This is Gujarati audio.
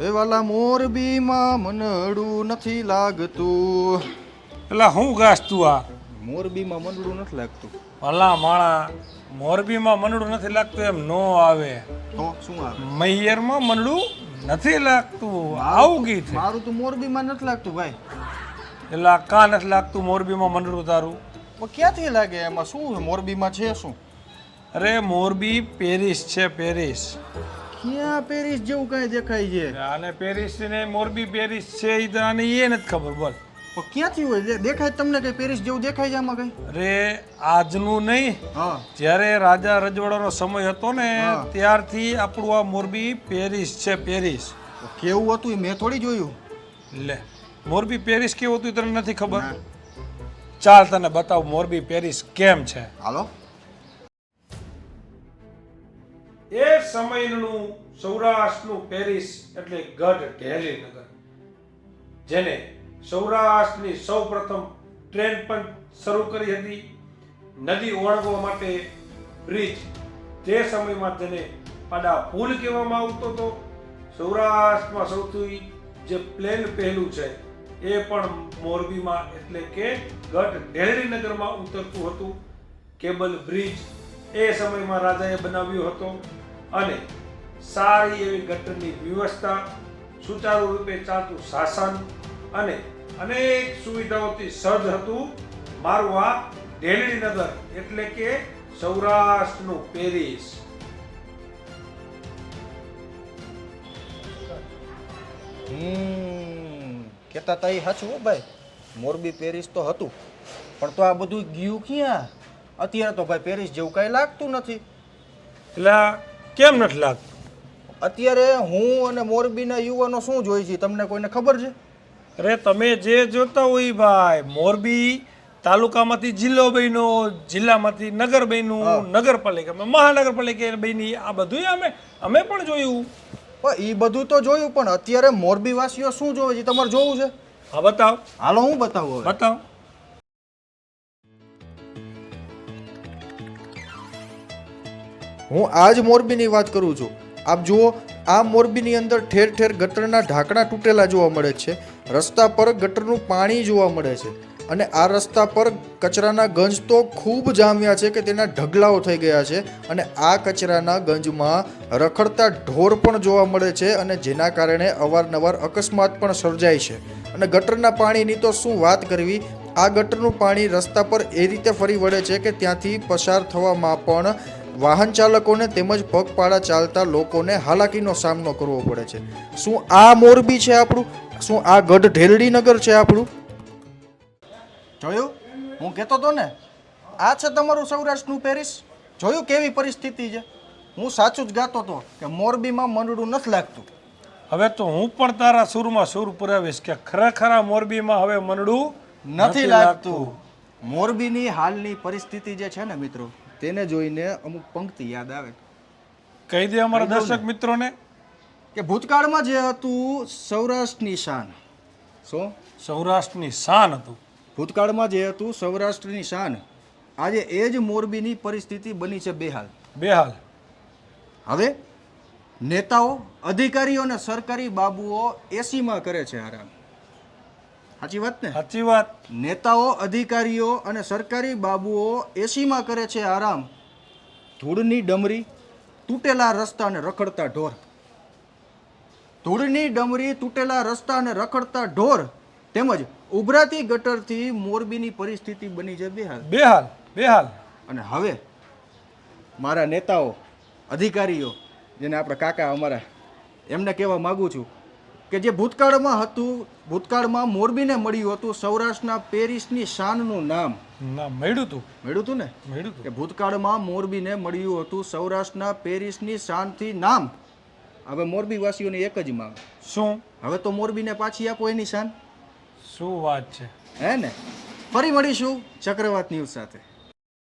એ વાલા મોરબીમાં મનડું નથી લાગતું. એટલે હું ઘાસ તું આ? મોરબીમાં મનડું નથી લાગતું. ભલા માણા મોરબીમાં મનડું નથી લાગતું એમ નો આવે. તો શું આવે? મહિયરમાં મનડું નથી લાગતું. આવું ગીત મારું તો મોરબીમાં નથી લાગતું ભાઈ. એટલે કા નથી લાગતું મોરબીમાં મનડું તારું? પણ ક્યાંથી લાગે એમાં? શું મોરબીમાં છે શું? અરે મોરબી પેરિસ છે પેરિસ. ક્યાં પેરિસ જેવું કાંઈ દેખાય છે? આને પેરિસ ને મોરબી પેરિસ છે એ તો આને એ નથી ખબર બોલ. પણ ક્યાંથી હોય? દેખાય તમને કઈ પેરિસ જેવું દેખાય છે આમાં કઈ? અરે આજનું નહીં. હા. જ્યારે રાજા રજવાડાનો સમય હતો ને ત્યારથી આપણું આ મોરબી પેરિસ છે પેરિસ. કેવું હતું એ મેં થોડી જોયું. લે મોરબી પેરિસ કેવું હતું તને નથી ખબર? ચાલ તને બતાવ મોરબી પેરિસ કેમ છે. હાલો. એ સમયનું સૌરાષ્ટ્રનું પેરિસ એટલે ગઢ નગર જેને સૌરાષ્ટ્રની સૌપ્રથમ ટ્રેન પણ શરૂ કરી હતી. નદી ઓળંગવા માટે બ્રિજ તે સમયમાં જેને પાડા પુલ કહેવામાં આવતો હતો. સૌરાષ્ટ્રમાં સૌથી જે પ્લેન પહેલું છે એ પણ મોરબીમાં એટલે કે ગઢ નગરમાં ઉતરતું હતું. કેબલ બ્રિજ એ સમયમાં રાજાએ બનાવ્યો હતો અને સારી એવી ગટરની વ્યવસ્થા સુચારુ રૂપે ચાલતું શાસન અને અનેક સુવિધાઓથી સજ્જ હતું મારું આ ઢેલડી નગર એટલે કે સૌરાષ્ટ્રનું પેરિસ. કેતા તઈ હાચું ભાઈ. મોરબી પેરિસ તો હતું. પણ તો આ બધું ગયું ક્યાં? અત્યારે તો ભાઈ પેરિસ જેવું કાંઈ લાગતું નથી. એટલે કેમ નથી લાગતું? અત્યારે હું અને મોરબીના યુવાનો શું જોઈ છે તમને કોઈને ખબર છે? અરે તમે જે જોતા હોય ભાઈ મોરબી તાલુકામાંથી જિલ્લો બન્યો જિલ્લામાંથી નગર બન્યું નગરપાલિકા મહાનગરપાલિકા બની આ બધું અમે અમે પણ જોયું. પણ એ બધું તો જોયું પણ અત્યારે મોરબી વાસીઓ શું જોવે છે તમારે જોવું છે? હા બતાવ. હાલો હું બતાવું હવે. બતાવ. હું આજ મોરબીની વાત કરું છું. આપ જુઓ, આ મોરબીની અંદર ઠેર ઠેર ગટરના ઢાંકણા તૂટેલા જોવા મળે છે. રસ્તા પર ગટરનું પાણી જોવા મળે છે. અને આ રસ્તા પર કચરાના ગંજ તો ખૂબ જામ્યા છે કે તેના ઢગલાઓ થઈ ગયા છે અને આ કચરાના ગંજમાં રખડતા ઢોર પણ જોવા મળે છે અને જેના કારણે અવારનવાર અકસ્માત પણ સર્જાય છે. અને ગટરના પાણીની તો શું વાત કરવી? આ ગટરનું પાણી રસ્તા પર એ રીતે ફરી વળે છે કે ત્યાંથી પસાર થવામાં પણ વાહન ચાલકોને તેમજ પગપાળા ચાલતા લોકોને હાલાકીનો સામનો કરવો પડે છે. શું આ મોરબી છે આપણું? શું આ ગઢ ઢેલડી નગર છે આપણું? જોયું? હું કહેતો હતો ને આ છે તમારું સૌરાષ્ટ્રનું પેરિસ? જોયું કેવી પરિસ્થિતિ છે? હું સાચું જ ગાતો હતો કે મોરબીમાં મંડળું નથી લાગતું. હવે તો હું પણ તારા સુરમાં સુર પુરાવીશ કે ખરેખર મોરબીમાં હવે મંડળું નથી લાગતું. મોરબીની હાલની પરિસ્થિતિ જે છે ને મિત્રો તેને જોઈને અમુક પંક્તિ યાદ આવે. કહી દે અમારા દર્શક મિત્રોને. કે ભૂતકાળમાં જે હતું સૌરાષ્ટ્રની શાન. શું? સૌરાષ્ટ્રની શાન હતું. ભૂતકાળમાં જે હતું સૌરાષ્ટ્રની શાન. આજે એ જ મોરબીની પરિસ્થિતિ બની છે બેહાલ. બેહાલ. હવે નેતાઓ અધિકારીઓ અને સરકારી બાબુઓ એસીમાં કરે છે આરામ. સાચી વાત ને? સાચી વાત. નેતાઓ અધિકારીઓ અને સરકારી બાબુઓ એસીમાં કરે છે આરામ. ધૂળની ડમરી તૂટેલા રસ્તા અને રખડતા ઢોર. ધૂળની ડમરી તૂટેલા રસ્તા અને રખડતા ઢોર તેમજ ઉભરાતી ગટરથી મોરબીની પરિસ્થિતિ બની છે બેહાલ. બેહાલ બેહાલ. અને હવે મારા નેતાઓ અધિકારીઓ જેને આપણે કાકા અમારા એમને કહેવા માગું છું કે જે ભૂતકાળમાં હતું ભૂતકાળમાં મોરબીને મળ્યું હતું સૌરાષ્ટ્રના પેરિસની શાનનું નામ. નામ મળ્યું તું મળ્યું હતું ને? મળ્યું કે ભૂતકાળમાં મોરબીને મળ્યું હતું સૌરાષ્ટ્રના પેરિસની શાનથી નામ. હવે મોરબી વાસીઓની એક જ માંગ. શું? હવે તો મોરબીને પાછી આપો એની શાન. શું વાત છે? હે ને? ફરી મળીશું ચક્રવાત ન્યૂઝ સાથે.